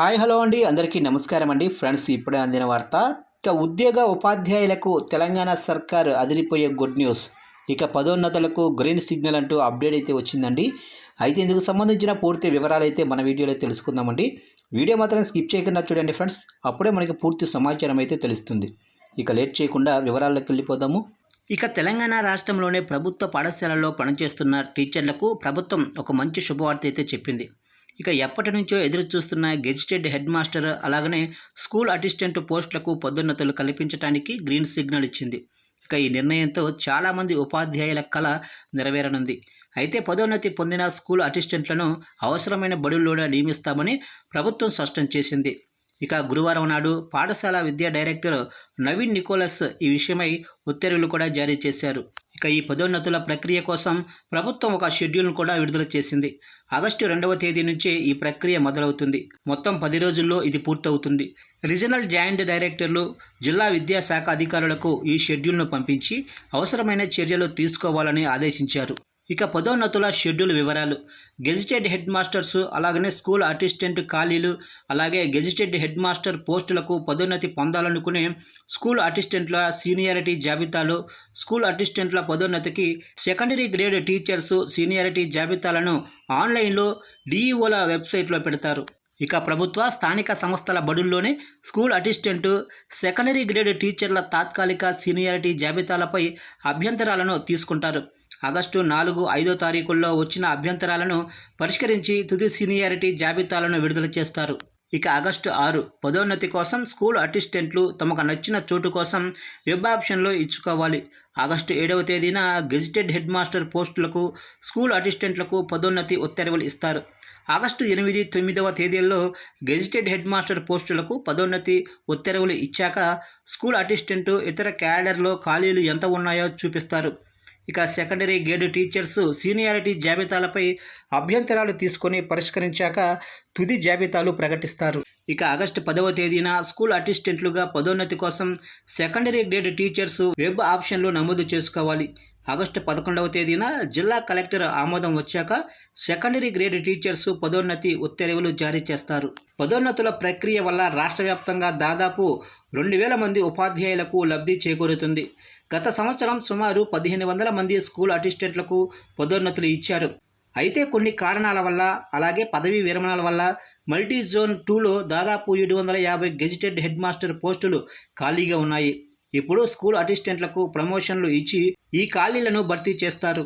Hi hello అండి. అందరికీ నమస్కారం అండి. ఫ్రెండ్స్ ఇప్పుడే అందిన వార్త ఇక ఉద్యోగ ఉపాధ్యాయులకు తెలంగాణ సర్కార్ అదిరిపోయే గుడ్ న్యూస్. ఇక పదోన్నతులకు గ్రీన్ సిగ్నల్ అంటూ అప్డేట్ అయితే వచ్చిందండి. అయితే ఇందుకు సంబంధించిన పూర్తి వివరాలు అయితే మన వీడియోలో తెలుసుకుందామండి. వీడియో మాత్రం స్కిప్ చేయకుండా చూడండి ఫ్రెండ్స్. అప్పుడే మనకి పూర్తి సమాచారం అయితే తెలుస్తుంది. ఇక లేట్ చేయకుండా వివరాల్లోకి వెళ్ళిపోదాము. ఇక తెలంగాణ రాష్ట్రంలోనే ప్రభుత్వ పాఠశాలల్లో పనిచేస్తున్న టీచర్లకు ప్రభుత్వం ఒక మంచి శుభవార్త అయితే చెప్పింది. ఇక ఎప్పటి నుంచో ఎదురు చూస్తున్న గెజిటెడ్ హెడ్ మాస్టర్ అలాగనే స్కూల్ అసిస్టెంట్ పోస్టులకు పదోన్నతులు కల్పించడానికి గ్రీన్ సిగ్నల్ ఇచ్చింది. ఇక ఈ నిర్ణయంతో చాలామంది ఉపాధ్యాయుల కళ నెరవేరనుంది. అయితే పదోన్నతి పొందిన స్కూల్ అసిస్టెంట్లను అవసరమైన బడుల్లోనే నియమిస్తామని ప్రభుత్వం స్పష్టం చేసింది. ఇక గురువారం నాడు పాఠశాల విద్యా డైరెక్టర్ నవీన్ నికోలస్ ఈ విషయమై ఉత్తర్వులు కూడా జారీ చేశారు. ఇక ఈ పదోన్నతుల ప్రక్రియ కోసం ప్రభుత్వం ఒక షెడ్యూల్ను కూడా విడుదల చేసింది. ఆగస్టు రెండవ తేదీ నుంచే ఈ ప్రక్రియ మొదలవుతుంది. మొత్తం పది రోజుల్లో ఇది పూర్తవుతుంది. రీజనల్ జాయింట్ డైరెక్టర్లు జిల్లా విద్యాశాఖ అధికారులకు ఈ షెడ్యూల్ను పంపించి అవసరమైన చర్యలు తీసుకోవాలని ఆదేశించారు. ఇక పదోన్నతుల షెడ్యూల్ వివరాలు. గెజిటెడ్ హెడ్ మాస్టర్స్ అలాగనే స్కూల్ అసిస్టెంట్ ఖాళీలు అలాగే గెజిటెడ్ హెడ్ మాస్టర్ పోస్టులకు పదోన్నతి పొందాలనుకునే స్కూల్ అసిస్టెంట్ల సీనియారిటీ జాబితాలు స్కూల్ అసిస్టెంట్ల పదోన్నతికి సెకండరీ గ్రేడ్ టీచర్స్ సీనియారిటీ జాబితాలను ఆన్లైన్లో డిఈఓల వెబ్సైట్లో పెడతారు. ఇక ప్రభుత్వ స్థానిక సంస్థల బడుల్లోనే స్కూల్ అసిస్టెంట్ సెకండరీ గ్రేడ్ టీచర్ల తాత్కాలిక సీనియారిటీ జాబితాలపై అభ్యంతరాలను తీసుకుంటారు. ఆగస్టు నాలుగు ఐదో తారీఖుల్లో వచ్చిన అభ్యంతరాలను పరిష్కరించి తుది సీనియారిటీ జాబితాలను విడుదల చేస్తారు. ఇక ఆగస్టు ఆరు పదోన్నతి కోసం స్కూల్ అసిస్టెంట్లు తమకు నచ్చిన చోటు కోసం వెబ్ ఆప్షన్లో ఇచ్చుకోవాలి. ఆగస్టు ఏడవ తేదీన గెజిటెడ్ హెడ్ మాస్టర్ పోస్టులకు స్కూల్ అసిస్టెంట్లకు పదోన్నతి ఉత్తర్వులు ఇస్తారు. ఆగస్టు ఎనిమిది తొమ్మిదవ తేదీల్లో గెజిటెడ్ హెడ్ మాస్టర్ పోస్టులకు పదోన్నతి ఉత్తర్వులు ఇచ్చాక స్కూల్ అసిస్టెంట్ ఇతర క్యాడర్లో ఖాళీలు ఎంత ఉన్నాయో చూపిస్తారు. ఇక సెకండరీ గ్రేడ్ టీచర్స్ సీనియారిటీ జాబితాలపై అభ్యంతరాలు తీసుకొని పరిష్కరించాక తుది జాబితాలు ప్రకటిస్తారు. ఇక ఆగస్టు పదవ తేదీన స్కూల్ అసిస్టెంట్లుగా పదోన్నతి కోసం సెకండరీ గ్రేడ్ టీచర్స్ వెబ్ ఆప్షన్లో నమోదు చేసుకోవాలి. ఆగస్టు పదకొండవ తేదీన జిల్లా కలెక్టర్ ఆమోదం వచ్చాక సెకండరీ గ్రేడ్ టీచర్స్ పదోన్నతి ఉత్తర్వులు జారీ చేస్తారు. పదోన్నతుల ప్రక్రియ వల్ల రాష్ట్ర వ్యాప్తంగా దాదాపు రెండు వేల మంది ఉపాధ్యాయులకు లబ్ధి చేకూరుతుంది. గత సంవత్సరం సుమారు పదిహేను వందల మంది స్కూల్ అసిస్టెంట్లకు పదోన్నతులు ఇచ్చారు. అయితే కొన్ని కారణాల వల్ల అలాగే పదవీ విరమణల వల్ల మల్టీ జోన్ టూలో దాదాపు ఏడు వందల యాభై గెజిటెడ్ హెడ్ మాస్టర్ పోస్టులు ఖాళీగా ఉన్నాయి. ఇప్పుడు స్కూల్ అసిస్టెంట్లకు ప్రమోషన్లు ఇచ్చి ఈ ఖాళీలను భర్తీ చేస్తారు.